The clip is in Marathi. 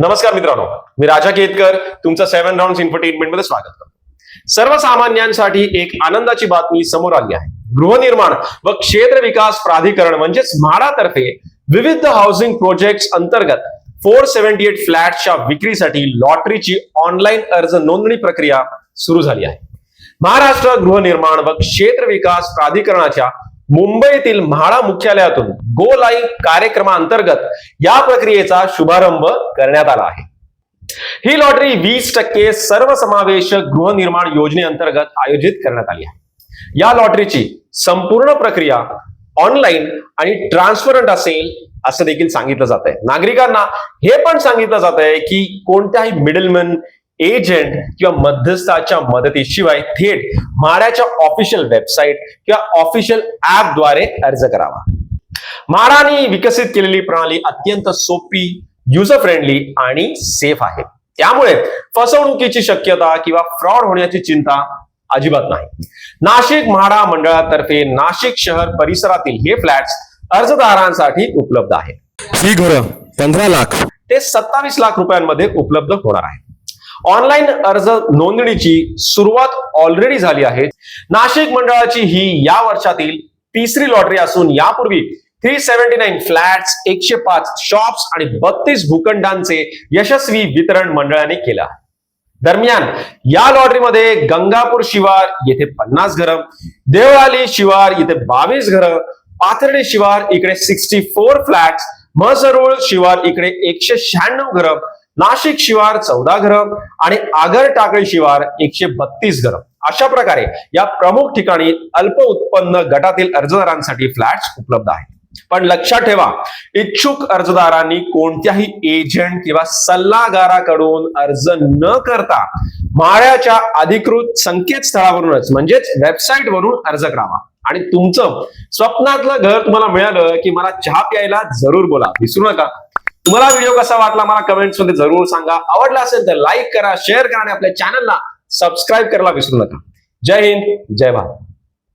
नमस्कार मित्रांनो मी राजा केतकर तुमचं सेव्हन राऊंड इन्फरटेनमेंटमध्ये स्वागत करतो. सर्वसामान्यांसाठी एक आनंदाची बातमी समोर आली आहे. गृहनिर्माण व क्षेत्र विकास प्राधिकरण म्हणजेच म्हाडातर्फे विविध हाऊसिंग प्रोजेक्ट अंतर्गत फोर सेव्हन्टी एट फ्लॅटच्या विक्रीसाठी लॉटरीची ऑनलाईन अर्ज नोंदणी प्रक्रिया सुरू झाली आहे. महाराष्ट्र गृहनिर्माण व क्षेत्र विकास प्राधिकरणाच्या मुंबईतील म्हाडा मुख्यालयातून गो लाईव्ह कार्यक्रमाअंतर्गत या प्रक्रियेचा शुभारंभ करण्यात आला आहे. ही लॉटरी वीस टक्के सर्वसमावेशक गृहनिर्माण योजनेअंतर्गत आयोजित करण्यात आली आहे. या लॉटरीची संपूर्ण प्रक्रिया ऑनलाईन आणि ट्रान्सपरंट असेल असं देखील सांगितलं जात आहे नागरिकांना हे पण सांगितलं जात आहे की कोणत्याही मिडलमॅन एजंट किंवा मध्यस्थाच्या मदतीशिवाय थेट माड्याच्या ऑफिशियल वेबसाईट किंवा ऑफिशियलद्वारे अर्ज करावा. माडाने विकसित केलेली प्रणाली अत्यंत सोपी युजर फ्रेंडली आणि सेफ आहे. त्यामुळे फसवणुकीची शक्यता किंवा फ्रॉड होण्याची चिंता अजिबात नाही. नाशिक म्हाडा मंडळातर्फे नाशिक शहर परिसरातील हे फ्लॅट्स अर्जदारांसाठी उपलब्ध आहेत. ही घरं पंधरा लाख ते सत्तावीस लाख रुपयांमध्ये उपलब्ध होणार आहे ऑनलाईन अर्ज नोंदणीची सुरुवात ऑलरेडी झाली आहे. नाशिक मंडळाची ही या वर्षातील तिसरी लॉटरी असून यापूर्वी थ्री सेव्हन्टी नाईन फ्लॅट्स एकशे पाच शॉप्स आणि बत्तीस भूखंडांचे यशस्वी वितरण मंडळाने केलं आहे. दरम्यान या लॉटरीमध्ये गंगापूर शिवार येथे पन्नास घरं देवळाली शिवार येथे बावीस घरं पाथर्डी शिवार इकडे सिक्स्टी फोर फ्लॅट्स म्हसरूळ शिवार इकडे एकशे शहाण्णव घरं नाशिक शिवार चौदा घरं आणि आगर टाकळी शिवार एकशे बत्तीस घरं. अशा प्रकारे या प्रमुख ठिकाणी अल्प उत्पन्न गटातील अर्जदारांसाठी फ्लॅट्स उपलब्ध आहेत. पण लक्षात ठेवा इच्छुक अर्जदारांनी कोणत्याही एजंट किंवा सल्लागाराकडून अर्ज न करता माळ्याच्या अधिकृत संकेतस्थळावरूनच म्हणजेच वेबसाईट वरून अर्ज करावा. आणि तुमचं स्वप्नातलं घर तुम्हाला मिळालं की मला चहा प्यायला जरूर बोला. विसरू नका. तुम्हाला व्हिडिओ कसा वाटला मला कमेंट्समध्ये जरूर सांगा. आवडला असेल तर लाईक करा शेअर करा आणि आपल्या चॅनलला सबस्क्राईब करायला विसरू नका. जय हिंद जय भारत.